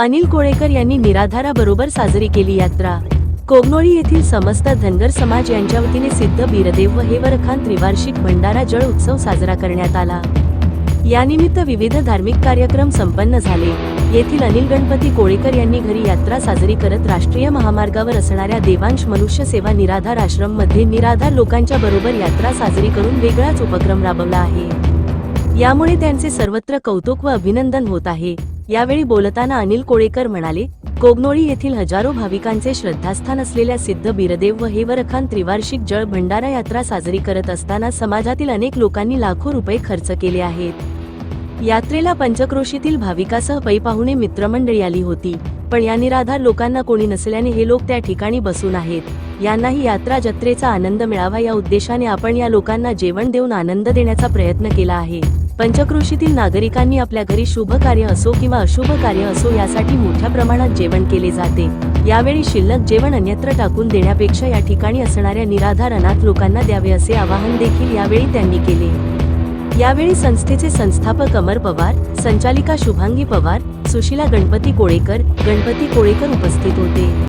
अनिल कोळेकर यांनी निराधाराबरोबर साजरी केली यात्रा. कोगनोळी येथील समस्त धनगर समाज यांच्या वतीने सिद्ध बीरदेव व हेवरखान त्रिवार्षिक भंडारा जळ उत्सव साजरा करण्यात आला. यानिमित्त विविध धार्मिक कार्यक्रम संपन्न झाले. येथील अनिल गणपती कोळेकर यांनी घरी यात्रा साजरी करत राष्ट्रीय महामार्गावर असणाऱ्या देवांश मनुष्य सेवा निराधार आश्रममध्ये निराधार लोकांच्या बरोबर यात्रा साजरी करून वेगळाच उपक्रम राबवला आहे. यामुळे त्यांचे सर्वत्र कौतुक व अभिनंदन होत आहे. यावेळी बोलताना अनिल कोळेकर म्हणाले कोगनोळी येथील हजारो भाविकांचे श्रद्धास्थान असलेल्या सिद्ध बीरदेव व हेवरखान त्रिवार्षिक जळ भंडारा यात्रा साजरी करत असताना समाजातील अनेक लोकांनी लाखो रुपये खर्च केले आहेत. यात्रेला पंचक्रोशीतील भाविकासह पै पाहुणे मित्रमंडळी आली होती पण या निराधार लोकांना कोणी नसल्याने हे लोक त्या ठिकाणी बसून आहेत. यांनाही यात्रा जत्रेचा आनंद मिळावा या उद्देशाने आपण या लोकांना जेवण देऊन आनंद देण्याचा प्रयत्न केला आहे. पंचक्रोशीतील नागरिकांनी आपल्या घरी शुभ कार्य असो किंवा अशुभ कार्य असो यासाठी मोठ्या प्रमाणात जेवण केले जाते. यावेळी शिल्लक जेवण अन्यत्र टाकून देण्यापेक्षा या ठिकाणी असणाऱ्या निराधार अनाथ लोकांना द्यावे असे आवाहन देखील यावेळी त्यांनी केले. यावेळी संस्थेचे संस्थापक अमर पवार संचालिका शुभांगी पवार सुशीला गणपती कोळेकर गणपती कोळेकर उपस्थित होते.